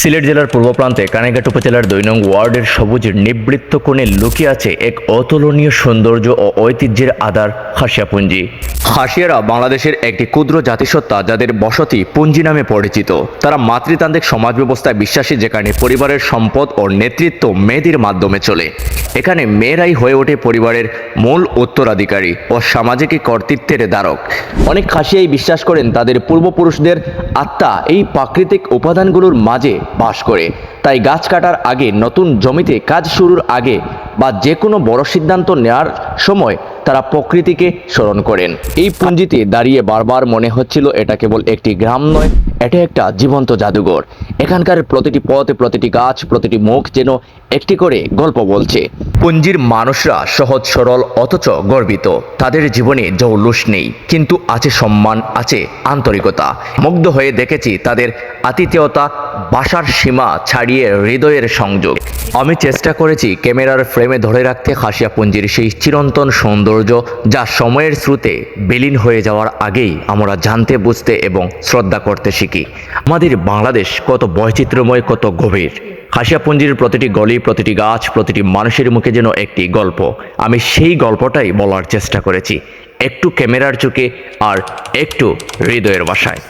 সিলেট জেলার পূর্ব প্রান্তে কানাইঘাট উপজেলার দুই নং ওয়ার্ডের সবুজ নিবৃত্ত কোণে লুকিয়ে আছে এক অতুলনীয় সৌন্দর্য ও ঐতিহ্যের আধার খাসিয়াপুঞ্জি খাসিয়ারা বাংলাদেশের একটি ক্ষুদ্র জাতিসত্তা যাদের বসতি পুঞ্জি নামে পরিচিত। তারা মাতৃতান্ত্রিক সমাজ ব্যবস্থায় বিশ্বাসী, যেখানে পরিবারের সম্পদ ও নেতৃত্ব মেয়েদের মাধ্যমে চলে। এখানে মেয়েরাই হয়ে ওঠে পরিবারের মূল উত্তরাধিকারী ও সামাজিক কর্তৃত্বের দ্বারক। অনেক খাসিয়াই বিশ্বাস করেন তাদের পূর্বপুরুষদের আত্মা এই প্রাকৃতিক উপাদানগুলোর মাঝে বাস করে। তাই গাছ কাটার আগে নতুন জমিতে কাজ শুরুর আগে বা যে কোনো বড় সিদ্ধান্ত নেওয়ার সময় তারা প্রকৃতিকে স্মরণ করেন। এই পুঞ্জিতে দাঁড়িয়ে বারবার মনে হচ্ছিল এটা কেবল একটি গ্রাম নয়, এটা একটা জীবন্ত জাদুঘর। এখানকার প্রতিটি পথে, প্রতিটি গাছ, প্রতিটি মুখ যেন একটি করে গল্প বলছে। পুঞ্জির মানুষরা সহজ, সরল, অথচ গর্বিত। তাদের জীবনে জৌলুস নেই, কিন্তু আছে সম্মান, আছে আন্তরিকতা। মুগ্ধ হয়ে দেখেছি তাদের আতিথেয়তা, বাসার সীমা ছাড়িয়ে হৃদয়ের সংযোগ। আমি চেষ্টা করেছি ক্যামেরার ফ্রেমে ধরে রাখতে খাসিয়া পুঞ্জির সেই চিরন্তন সৌন্দর্য, যা সময়ের স্রোতে বিলীন হয়ে যাওয়ার আগেই আমরা জানতে, বুঝতে এবং শ্রদ্ধা করতে শিখি। আমাদের বাংলাদেশ কত বৈচিত্র্যময়, কত গভীর। খাসিয়াপুঞ্জির প্রতিটি গলি, প্রতিটি গাছ, প্রতিটি মানুষের মুখে যেন একটি গল্প। আমি সেই গল্পটাই বলার চেষ্টা করেছি, একটু ক্যামেরার চোখে আর একটু হৃদয়ের ভাষায়